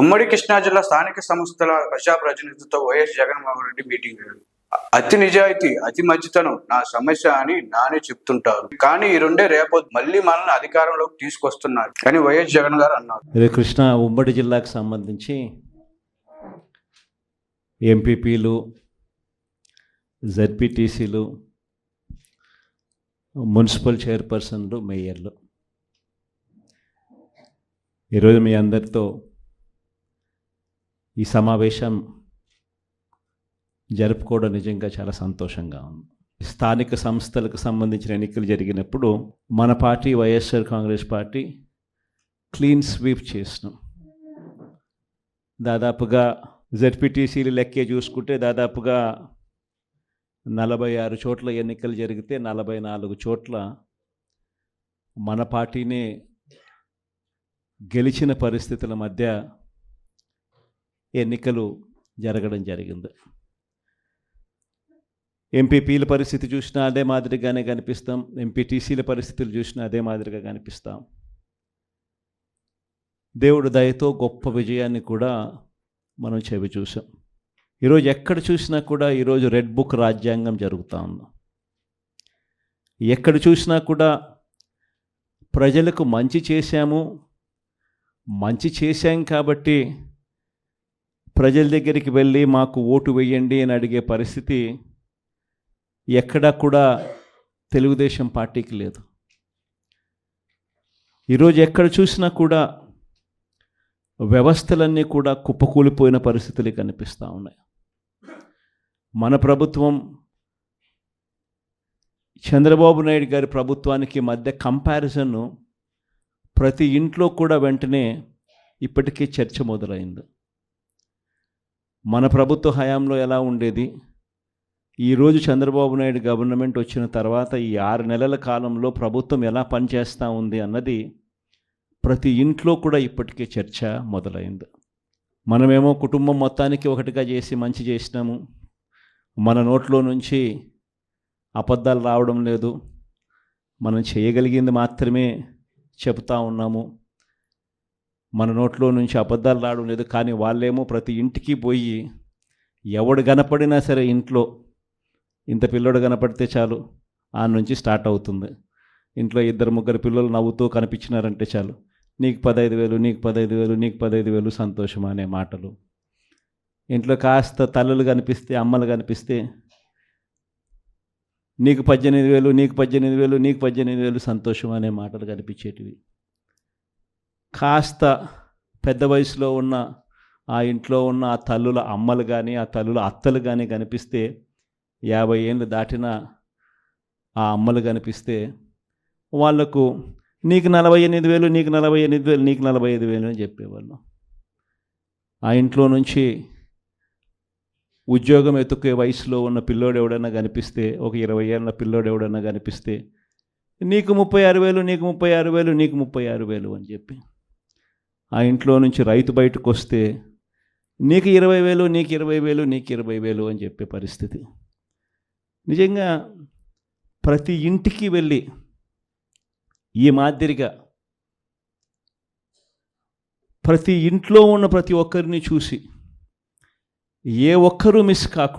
ఉమ్మడి కృష్ణా జిల్లా స్థానిక సంస్థల ప్రజాప్రతినిధులతో వైఎస్ జగన్మోహన్ రెడ్డి మీటింగ్. అతి నిజాయితీ అతి మధ్యతనం నా సమస్య అని నానే చెప్తుంటారు. కానీ ఈ రెండే రేపొద్దు మళ్ళీ మనల్ని అధికారంలోకి తీసుకొస్తున్నారు అని వైఎస్ జగన్ గారు అన్నారు. కృష్ణ ఉమ్మడి జిల్లాకు సంబంధించి ఎంపీపీలు జెడ్పీటీసీలు మున్సిపల్ చైర్పర్సన్లు మేయర్లు. ఈరోజు మీ అందరితో ఈ సమావేశం జరుపుకోవడం నిజంగా చాలా సంతోషంగా ఉంది. స్థానిక సంస్థలకు సంబంధించిన ఎన్నికలు జరిగినప్పుడు మన party YSR Congress party clean sweep చేసినాం. దాదాపుగా జెడ్పీటీసీలు లెక్కే చూసుకుంటే దాదాపుగా నలభై ఆరు చోట్ల ఎన్నికలు జరిగితే నలభై నాలుగు చోట్ల మన పార్టీనే గెలిచిన పరిస్థితుల మధ్య ఎన్నికలు జరగడం జరిగింది. ఎంపీపీల పరిస్థితి చూసినా అదే మాదిరిగానే కనిపిస్తాం. ఎంపీటీసీల పరిస్థితులు చూసినా అదే మాదిరిగా కనిపిస్తాం. దేవుడు దయతో గొప్ప విజయాన్ని కూడా మనం చెవి చూసాం. ఈరోజు ఎక్కడ చూసినా కూడా ఈరోజు రెడ్ బుక్ రాజ్యాంగం జరుగుతూ ఉంది. ఎక్కడ చూసినా కూడా ప్రజలకు మంచి చేశాము. మంచి చేశాం కాబట్టి ప్రజల దగ్గరికి వెళ్ళి మాకు ఓటు వేయండి అని అడిగే పరిస్థితి ఎక్కడా కూడా తెలుగుదేశం పార్టీకి లేదు. ఈరోజు ఎక్కడ చూసినా కూడా వ్యవస్థలన్నీ కూడా కుప్పకూలిపోయిన పరిస్థితులు కనిపిస్తూ ఉన్నాయి. మన ప్రభుత్వం చంద్రబాబు నాయుడు గారి ప్రభుత్వానికి మధ్య కంపారిజన్ ప్రతి ఇంట్లో కూడా వెంటనే ఇప్పటికే చర్చ మొదలైంది. మన ప్రభుత్వ హయాంలో ఎలా ఉండేది? ఈరోజు చంద్రబాబు నాయుడు గవర్నమెంట్ వచ్చిన తర్వాత ఈ ఆరు నెలల కాలంలో ప్రభుత్వం ఎలా పనిచేస్తూ ఉంది అన్నది ప్రతి ఇంట్లో కూడా ఇప్పటికే చర్చ మొదలైంది. మనమేమో కుటుంబం మొత్తానికి ఒకటిగా చేసి మంచి చేసినాము. మన నోట్లో నుంచి అబద్ధాలు రావడం లేదు. మనం చేయగలిగింది మాత్రమే చెబుతా ఉన్నాము. మన నోట్లో నుంచి అబద్ధాలు రావడం లేదు కానీ వాళ్ళేమో ప్రతి ఇంటికి పోయి ఎవడు కనపడినా సరే ఇంట్లో ఇంత పిల్లోడు కనపడితే చాలు ఆ నుంచి స్టార్ట్ అవుతుంది. ఇంట్లో ఇద్దరు ముగ్గురు పిల్లలు నవ్వుతూ కనిపించినారంటే చాలు నీకు పదహైదు వేలు నీకు పదహైదు వేలు నీకు పదహైదు వేలు సంతోషం అనే మాటలు. ఇంట్లో కాస్త తల్లులు కనిపిస్తే అమ్మలు కనిపిస్తే నీకు పద్దెనిమిది వేలు నీకు పద్దెనిమిది వేలు నీకు పద్దెనిమిది వేలు సంతోషం అనే మాటలు కనిపించేటివి. కాస్త పెద్ద వయసులో ఉన్న ఆ ఇంట్లో ఉన్న ఆ తల్లుల అమ్మలు కానీ ఆ తల్లుల అత్తలు కానీ కనిపిస్తే యాభై ఏళ్ళు దాటిన ఆ అమ్మలు కనిపిస్తే వాళ్ళకు నీకు నలభై ఎనిమిది వేలు నీకు నలభై ఎనిమిది వేలు నీకు నలభై ఐదు వేలు అని చెప్పేవాళ్ళు. ఆ ఇంట్లో నుంచి ఉద్యోగం ఎత్తుకే వయసులో ఉన్న పిల్లోడు ఎవడన్నా కనిపిస్తే ఒక ఇరవై ఏళ్ళ పిల్లోడు ఎవడన్నా కనిపిస్తే నీకు ముప్పై ఆరు వేలు నీకు ముప్పై ఆరు వేలు నీకు ముప్పై ఆరు వేలు అని చెప్పి ఆ ఇంట్లో నుంచి రైతు బయటకు వస్తే నీకు ఇరవై వేలు నీకు ఇరవై వేలు నీకు ఇరవై వేలు అని చెప్పే పరిస్థితి. నిజంగా ప్రతి ఇంటికి వెళ్ళి ఈ మాదిరిగా ప్రతి ఇంట్లో ఉన్న ప్రతి ఒక్కరిని చూసి ఏ ఒక్కరూ మిస్ కాకుండా